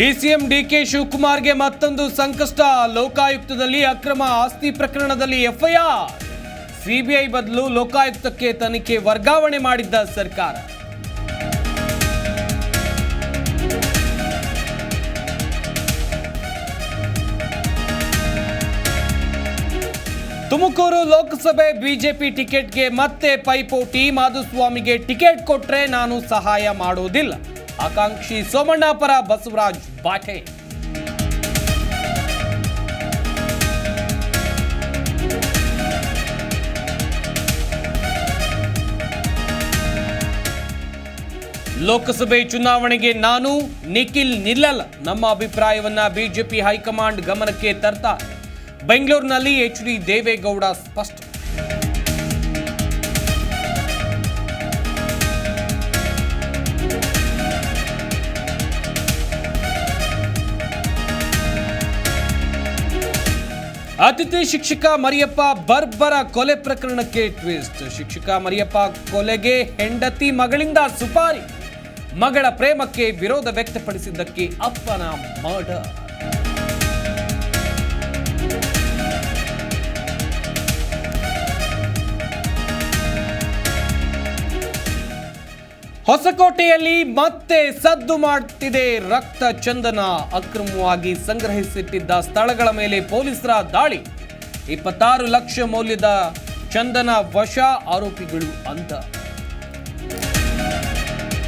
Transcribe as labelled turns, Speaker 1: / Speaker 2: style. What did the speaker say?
Speaker 1: DCM DK ಶಿವಕುಮಾರ್ಗೆ ಮತ್ತೊಂದು ಸಂಕಷ್ಟ. ಲೋಕಾಯುಕ್ತದಲ್ಲಿ ಅಕ್ರಮ ಆಸ್ತಿ ಪ್ರಕರಣದಲ್ಲಿ ಎಫ್ಐಆರ್. ಸಿಬಿಐ ಬದಲು ಲೋಕಾಯುಕ್ತಕ್ಕೆ ತನಿಖೆ ವರ್ಗಾವಣೆ ಮಾಡಿದ್ದ ಸರ್ಕಾರ. ತುಮಕೂರು ಲೋಕಸಭೆ ಬಿಜೆಪಿ ಟಿಕೆಟ್ಗೆ ಮತ್ತೆ ಪೈಪೋಟಿ. ಮಾಧುಸ್ವಾಮಿಗೆ ಟಿಕೆಟ್ ಕೊಟ್ರೆ ನಾನು ಸಹಾಯ ಮಾಡೋದಿಲ್ಲ. ಆಕಾಂಕ್ಷಿ ಸೋಮಣ್ಣ ಪರ ಬಸವರಾಜ್ ಬಾಟೆ. ಲೋಕಸಭೆ ಚುನಾವಣೆಗೆ ನಾನು ನಿಖಿಲ್ ನಿಲ್ಲಲ್ಲ ನಮ್ಮ ಅಭಿಪ್ರಾಯವನ್ನ ಬಿಜೆಪಿ ಹೈಕಮಾಂಡ್ ಗಮನಕ್ಕೆ ತರ್ತಾರೆ. ಬೆಂಗಳೂರಿನಲ್ಲಿ ಎಚ್ ಡಿ ದೇವೇಗೌಡ ಸ್ಪಷ್ಟ. ಅತಿಥಿ ಶಿಕ್ಷಕ ಮರಿಯಪ್ಪ ಬರ್ಬರ ಕೊಲೆ ಪ್ರಕರಣಕ್ಕೆ ಟ್ವಿಸ್ಟ್. ಶಿಕ್ಷಕ ಮರಿಯಪ್ಪ ಕೊಲೆಗೆ ಹೆಂಡತಿ ಮಗಳಿಂದ ಸುಪಾರಿ. ಮಗಳ ಪ್ರೇಮಕ್ಕೆ ವಿರೋಧ ವ್ಯಕ್ತಪಡಿಸಿದ್ದಕ್ಕೆ ಅಪ್ಪನ ಮರ್ಡರ್. ಹೊಸಕೋಟೆಯಲ್ಲಿ ಮತ್ತೆ ಸದ್ದು ಮಾಡುತ್ತಿದೆ ರಕ್ತ ಚಂದನ. ಅಕ್ರಮವಾಗಿ ಸಂಗ್ರಹಿಸಿಟ್ಟಿದ್ದ ಸ್ಥಳಗಳ ಮೇಲೆ ಪೊಲೀಸರ ದಾಳಿ. ಇಪ್ಪತ್ತಾರು ಲಕ್ಷ ಮೌಲ್ಯದ ಚಂದನ ವಶ ಆರೋಪಿಗಳು ಅಂತ